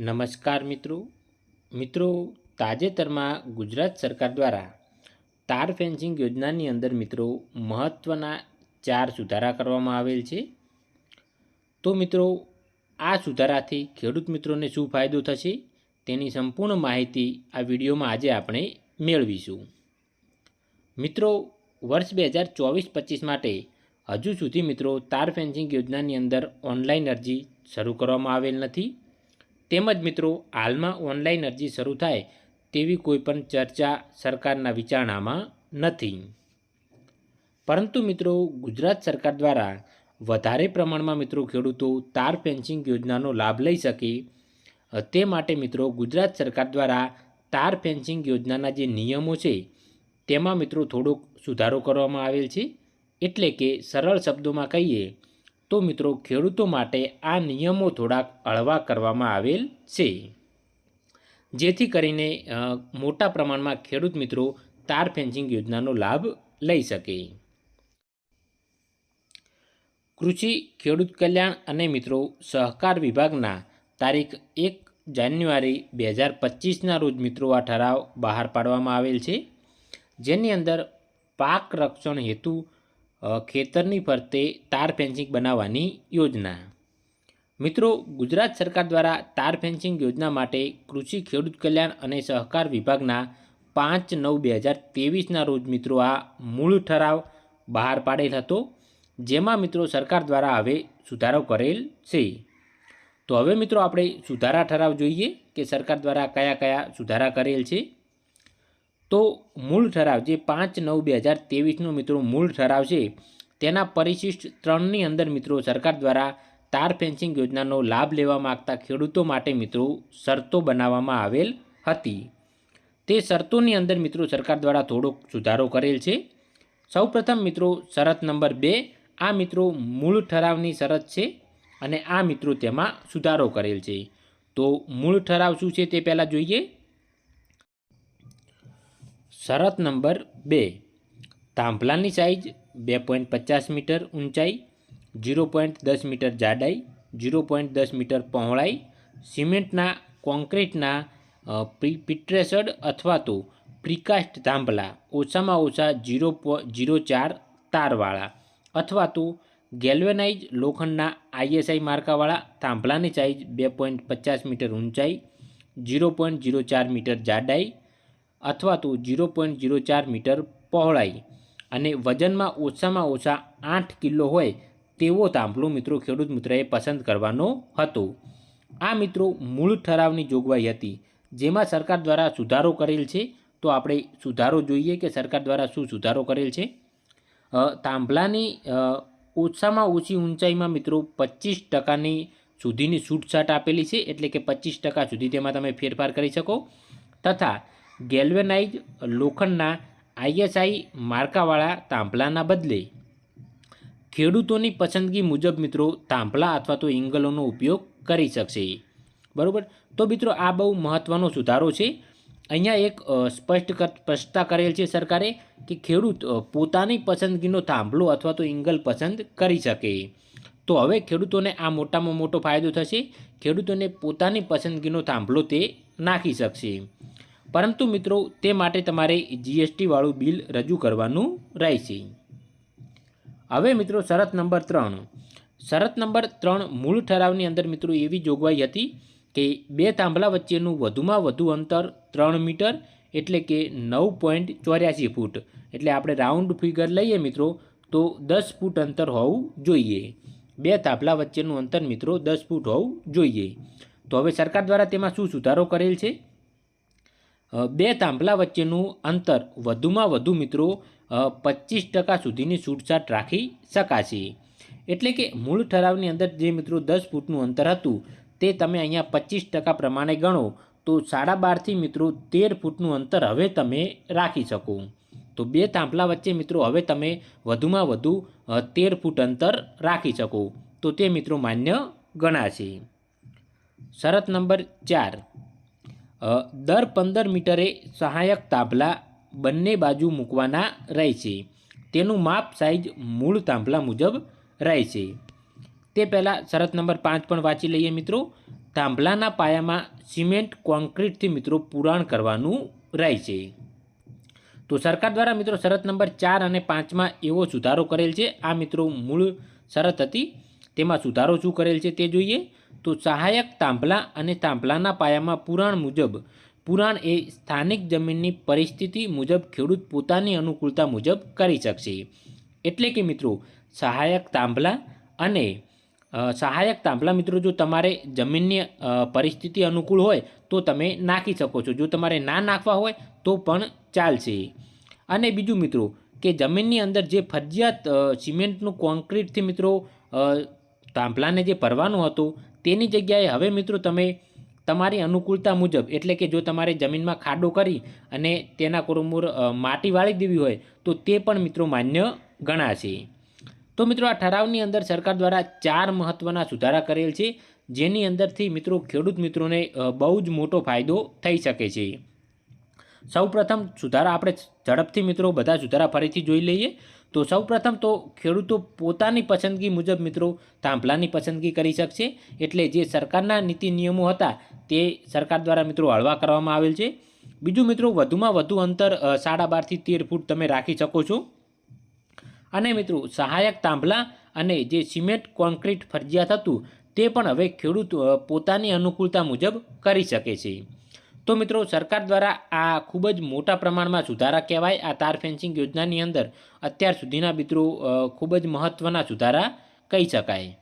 નમસ્કાર મિત્રો. મિત્રો, તાજેતરમાં ગુજરાત સરકાર દ્વારા તાર ફેન્સિંગ યોજનાની અંદર મિત્રો મહત્ત્વના ચાર સુધારા કરવામાં આવેલ છે. તો મિત્રો, આ સુધારાથી ખેડૂત મિત્રોને શું ફાયદો થશે તેની સંપૂર્ણ માહિતી આ વિડીયોમાં આજે આપણે મેળવીશું. મિત્રો, વર્ષ બે હજાર ચોવીસ પચીસ માટે હજુ સુધી મિત્રો તાર ફેન્સિંગ યોજનાની અંદર ઓનલાઈન અરજી શરૂ કરવામાં આવેલ નથી. તેમજ મિત્રો, હાલમાં ઓનલાઈન અરજી શરૂ થાય તેવી કોઈ પણ ચર્ચા સરકારના વિચારણામાં નથી. પરંતુ મિત્રો, ગુજરાત સરકાર દ્વારા વધારે પ્રમાણમાં મિત્રો ખેડૂતો તાર ફેન્સિંગ યોજનાનો લાભ લઈ શકે. તે માટે મિત્રો, ગુજરાત સરકાર દ્વારા તાર ફેન્સિંગ યોજનાના જે નિયમો છે, તેમાં મિત્રો થોડોક સુધારો કરવામાં આવેલ છે. એટલે કે સરળ શબ્દોમાં કહીએ તો મિત્રો, ખેડૂતો માટે આ નિયમો થોડાક હળવા કરવામાં આવેલ છે. જેથી કરીને મોટા પ્રમાણમાં ખેડૂત મિત્રો તાર ફેન્સિંગ યોજનાનો લાભ લઈ શકે. કૃષિ, ખેડૂત કલ્યાણ અને મિત્રો, સહકાર વિભાગના તારીખ એક જાન્યુઆરી બે હજાર પચીસના રોજ મિત્રો આ ઠરાવ બહાર પાડવામાં આવેલ છે. જેની અંદર પાક રક્ષણ હેતુ ખેતરની ફરતે તાર ફેન્સિંગ બનાવવાની યોજના. મિત્રો, ગુજરાત સરકાર દ્વારા તાર ફેન્સિંગ યોજના માટે કૃષિ ખેડૂત કલ્યાણ અને સહકાર વિભાગના પાંચ નવ બે હજાર ત્રેવીસના રોજ મિત્રો આ મૂળ ઠરાવ બહાર પાડેલ હતો, જેમાં મિત્રો સરકાર દ્વારા હવે સુધારો કરેલ છે. તો હવે મિત્રો આપણે સુધારા ઠરાવ જોઈએ કે સરકાર દ્વારા કયા કયા સુધારા કરેલ છે? તો મૂળ ઠરાવ જે પાંચ નવ બે હજાર ત્રેવીસનો મિત્રો મૂળ ઠરાવ છે, તેના પરિશિષ્ટ ત્રણની અંદર મિત્રો સરકાર દ્વારા તાર ફેન્સિંગ યોજનાનો લાભ લેવા માગતા ખેડૂતો માટે મિત્રો શરતો બનાવવામાં આવેલ હતી. તે શરતોની અંદર મિત્રો સરકાર દ્વારા થોડોક સુધારો કરેલ છે. સૌપ્રથમ મિત્રો શરત નંબર બે, આ મિત્રો મૂળ ઠરાવની શરત છે અને આ મિત્રો તેમાં સુધારો કરેલ છે. તો મૂળ ઠરાવ શું છે તે પહેલાં જોઈએ. શરત નંબર બે. તાંભલાની સાઇઝ બે પોઈન્ટ પચાસ મીટર ઊંચાઈ જીરો પોઈન્ટ દસ મીટર જાડાઈ જીરો પોઈન્ટ દસ મીટર પહોળાઈ, સિમેન્ટના કોન્ક્રીટના પિટ્રેસડ અથવા તો પ્રિકાસ્ટ થાંભલા ઓછામાં ઓછા જીરો જીરો ચાર તારવાળા અથવા તો ગેલ્વેનાઇઝ લોખંડના આઈએસઆઈ માર્કાવાળા થાંભલાની સાઇઝ બે પોઈન્ટ પચાસ મીટર ઊંચાઈ જીરો પોઈન્ટ જીરો ચાર મીટર જાડાઈ અથવા તો જીરો પોઈન્ટ જીરો ચાર મીટર પહોળાઈ અને વજનમાં ઓછામાં ઓછા આઠ કિલો હોય તેવો તાંભલો મિત્રો ખેડૂત મિત્રએ પસંદ કરવાનો હતો. આ મિત્રો મૂળ ઠરાવની જોગવાઈ હતી. જેમાં સરકાર દ્વારા સુધારો કરેલ છે. તો આપણે સુધારો જોઈએ કે સરકાર દ્વારા શું સુધારો કરેલ છે? તાંભલાની ઓછામાં ઓછી ઊંચાઈમાં મિત્રો પચીસ ટકાની સુધીની છૂટછાટ આપેલી છે. એટલે કે પચીસ ટકા સુધી તેમાં તમે ફેરફાર કરી શકો. તથા ગેલ્વેનાઇઝ લોખંડના આઈએસઆઈ માર્કાવાળા તાંભલાના બદલે. ખેડૂતોની પસંદગી મુજબ મિત્રો તાંભલા અથવા તો એંગલોનો ઉપયોગ કરી શકશે. બરાબર? તો મિત્રો આ બહુ મહત્ત્વનો સુધારો છે. અહીંયા એક સ્પષ્ટ સ્પષ્ટતા કરેલ છે સરકારે કે ખેડૂત પોતાની પસંદગીનો થાંભલો અથવા તો એંગલ પસંદ કરી શકે. તો હવે ખેડૂતોને આ મોટામાં મોટો ફાયદો થશે. ખેડૂતોને પોતાની પસંદગીનો થાંભલો તે નાખી શકશે. પરંતુ મિત્રો, તે માટે તમારે જીએસટી વાળું બિલ રજૂ કરવાનું રહેશે. હવે મિત્રો, શરત નંબર ત્રણ. શરત નંબર ત્રણ મૂળ ઠરાવની અંદર મિત્રો એવી જોગવાઈ હતી કે બે થાંભલા વચ્ચેનું વધુમાં વધુ અંતર ત્રણ મીટર એટલે કે નવ પોઈન્ટ ચોર્યાસી ફૂટ. એટલે આપણે રાઉન્ડ ફિગર લઈએ મિત્રો, તો દસ ફૂટ અંતર હોવું જોઈએ. બે થાંભલા વચ્ચેનું અંતર મિત્રો દસ ફૂટ હોવું જોઈએ. તો હવે સરકાર દ્વારા તેમાં શું સુધારો કરેલ છે? બે થાંભલા વચ્ચેનું અંતર વધુમાં વધુ મિત્રો પચીસ ટકા સુધીની છૂટછાટ રાખી શકાશે. એટલે કે મૂળ ઠરાવની અંદર જે મિત્રો દસ ફૂટનું અંતર હતું, તે તમે અહીંયા પચીસ ટકા પ્રમાણે ગણો, તો સાડા બારથી મિત્રો તેર ફૂટનું અંતર હવે તમે રાખી શકો. તો બે થાંભલા વચ્ચે મિત્રો હવે તમે વધુમાં વધુ તેર ફૂટ અંતર રાખી શકો. તો તે મિત્રો માન્ય ગણાશે. શરત નંબર ચાર. દર પંદર મીટરે સહાયક તાંભલા બંને બાજુ મૂકવાના રહે છે. તેનું માપ સાઇઝ મૂળ તાંભલા મુજબ રહે છે. તે પહેલાં શરત નંબર પાંચ પણ વાંચી લઈએ મિત્રો. થાંભલાના પાયામાં સિમેન્ટ કોન્ક્રીટથી મિત્રો પુરાણ કરવાનું રહે છે. તો સરકાર દ્વારા મિત્રો શરત નંબર ચાર અને પાંચમાં એવો સુધારો કરેલ છે. આ મિત્રો મૂળ શરત હતી. તેમાં સુધારો શું કરેલ છે તે જોઈએ. તો સહાયક તાંભલા અને તાંભલાના પાયામાં પુરાણ મુજબ, પુરાણ એ સ્થાનિક જમીનની પરિસ્થિતિ મુજબ ખેડૂત પોતાની અનુકૂળતા મુજબ કરી શકશે. એટલે કે મિત્રો, સહાયક તાંભલા અને સહાયક તાંભલા મિત્રો, જો તમારે જમીનની પરિસ્થિતિ અનુકૂળ હોય તો તમે નાખી શકો છો. જો તમારે ના નાખવા હોય તો પણ ચાલશે. અને બીજું મિત્રો, કે જમીનની અંદર જે ફરજિયાત સિમેન્ટનું કોન્ક્રીટથી મિત્રો તાંભલાને જે ભરવાનું હતું તેની જગ્યાએ હવે મિત્રો તમે તમારી અનુકૂળતા મુજબ, એટલે કે જો તમારે જમીનમાં ખાડો કરી અને તેના કુરુમુર માટી વાળી દેવી હોય, તો તે પણ મિત્રો માન્ય ગણાશે. તો મિત્રો આ ઠરાવની અંદર સરકાર દ્વારા ચાર મહત્ત્વના સુધારા કરેલ છે, જેની અંદરથી મિત્રો ખેડૂત મિત્રોને બહુ જ મોટો ફાયદો થઈ શકે છે. સૌપ્રથમ સુધારા આપણે ઝડપથી મિત્રો બધા સુધારા ફરીથી જોઈ લઈએ. તો સૌપ્રથમ તો ખેડૂતો પોતાની પસંદગી મુજબ મિત્રો તાંભલાની પસંદગી કરી શકશે. એટલે જે સરકારના નીતિ નિયમો હતા તે સરકાર દ્વારા મિત્રો હળવા કરવામાં આવેલ છે. બીજું મિત્રો વધુમાં વધુ અંતર સાડા બારથી તેર ફૂટ તમે રાખી શકો છો. અને મિત્રો સહાયક તાંભલા અને જે સિમેન્ટ, કોન્ક્રીટ ફરજિયાત હતું તે પણ હવે ખેડૂત પોતાની અનુકૂળતા મુજબ કરી શકે છે. તો મિત્રો, સરકાર દ્વારા આ ખૂબ જ મોટા પ્રમાણમાં સુધારા કહેવાય. આ તાર ફેન્સિંગ યોજનાની અંદર અત્યાર સુધીના મિત્રો ખૂબ જ મહત્ત્વના સુધારા કહી શકાય.